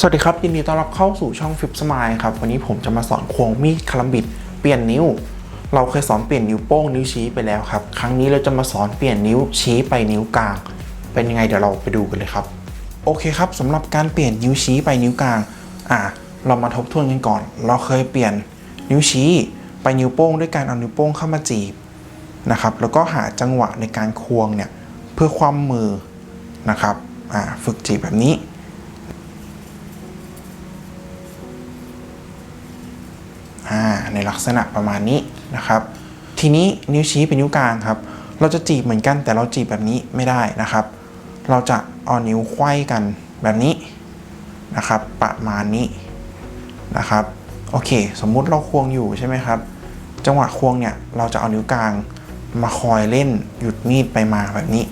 สวัสดีครับ ยินดีต้อนรับเข้าสู่ช่องฟิปสมายครับ วันนี้ผมจะมาสอนควงมีดคาลัมบิดเปลี่ยนนิ้ว เราเคยสอนเปลี่ยนนิ้วโป้งนิ้วชี้ไปแล้วครับ ครั้งนี้เราจะมาสอนเปลี่ยนนิ้วชี้ไปนิ้วกลาง เป็นยังไงเดี๋ยวเราไปดูกันเลยครับ โอเคครับสำหรับการเปลี่ยนนิ้วชี้ไปนิ้วกลางอะเรามาทบทวนกันก่อน เราเคยเปลี่ยนนิ้วชี้ไปนิ้วโป้งด้วยการเอานิ้วโป้งเข้ามาจีบนะครับแล้วก็หาจังหวะในการควงเนี่ยเพื่อความมือนะครับอ่าฝึกจีบแบบนี้ ลักษณะประมาณนี้นะครับ ทีนี้นิ้วชี้เป็นนิ้วกลางครับ เราจะจีบเหมือนกันแต่เราจีบแบบนี้ไม่ได้นะครับ เราจะเอานิ้วไขว้กันแบบนี้นะครับ ประมาณนี้นะครับโอเค สมมุติเราควงอยู่ใช่ไหมครับ จังหวะควงเนี่ยเราจะเอานิ้วกลางมาคอยเล่นหยุดมีดไปมาแบบนี้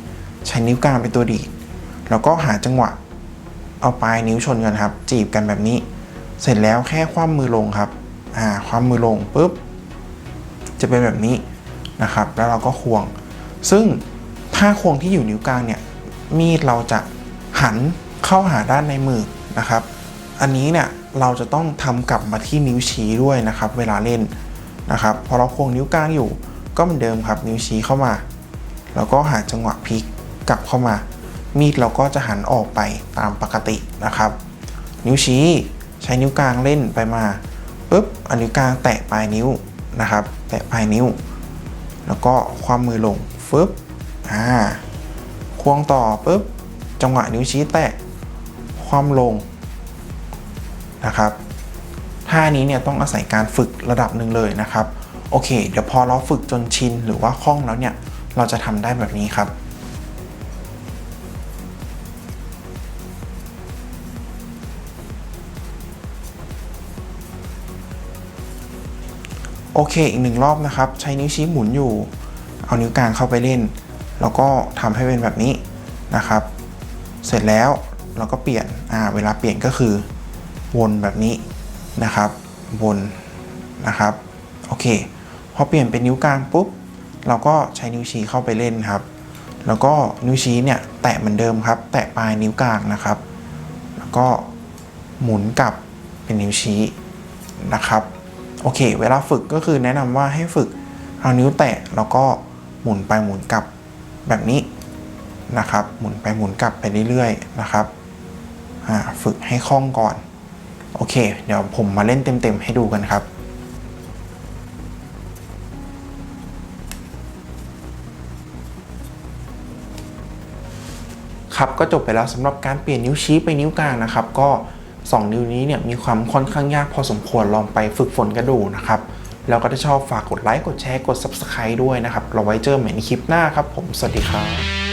ใช้นิ้วกลางเป็นตัวดีดแล้วก็หาจังหวะเอาปลายนิ้วชนกันครับ จีบกันแบบนี้ เสร็จแล้วแค่คว่ำมือลงครับ อ่าคว่ำมือลงปุ๊บ จะเป็นแบบนี้นะครับ แล้วเราก็ควง ซึ่งถ้าควงที่อยู่นิ้วกลางเนี่ย มีดเราจะหันเข้าหาด้านในมือนะครับ อันนี้เนี่ยเราจะต้องทำกลับมาที่นิ้วชี้ด้วยนะครับ เวลาเล่นนะครับ พอเราควงนิ้วกลางอยู่ ก็เหมือนเดิมครับ นิ้วชี้เข้ามา แล้วก็หาจังหวะพลิกกลับเข้ามา มีดเราก็จะหันออกไปตามปกตินะครับ นิ้วชี้ใช้นิ้วกลางเล่นไปมา ปุ๊บเอานิ้วกลางแตะปลายนิ้วนะครับ แตะปลายนิ้ว แล้วก็ความมือลงฟึบอ่าควงต่อปุ๊บจังหวะนิ้วชี้แตะความลงนะครับท่านี้เนี่ยต้องอาศัยการฝึกระดับหนึ่งเลยนะครับ โอเค เดี๋ยวพอเราฝึกจนชินหรือว่าคล่องแล้วเนี่ย เราจะทำได้แบบนี้ครับ โอเคอีกหนึ่งรอบนะครับ ใช้นิ้วชี้หมุนอยู่ เอานิ้วกลางเข้าไปเล่น แล้วก็ทำให้เป็นแบบนี้นะครับ เสร็จแล้วเราก็เปลี่ยนอ่าเวลาเปลี่ยนก็คือ วนแบบนี้นะครับ วนนะครับโอเคพอเปลี่ยนเป็นนิ้วกลางปุ๊บเราก็ใช้นิ้วชี้เข้าไปเล่นครับ แล้วก็นิ้วชี้เนี่ยแตะเหมือนเดิมครับ แตะปลายนิ้วกลางนะครับ แล้วก็หมุนกลับเป็นนิ้วชี้นะครับ โอเค เวลาฝึกก็คือแนะนำว่าให้ฝึกเอานิ้วแตะแล้วก็หมุนไปหมุนกลับแบบนี้นะครับ หมุนไปหมุนกลับไปเรื่อยๆนะครับฝึกให้คล่องก่อน โอเค เดี๋ยวผมมาเล่นเต็มๆให้ดูกันครับครับก็จบไปแล้วสำหรับการเปลี่ยนนิ้วชี้ไปนิ้วกลางนะครับ ก็ 2 นิ้วนี้เนี่ยมีความค่อนข้างยากพอสมควรลองไปฝึกฝนกันดูนะครับ แล้วก็ถ้าชอบฝากกดไลค์กดแชร์กด Subscribe ด้วยนะครับ เราไว้เจอใหม่ในคลิปหน้าครับผม สวัสดีครับ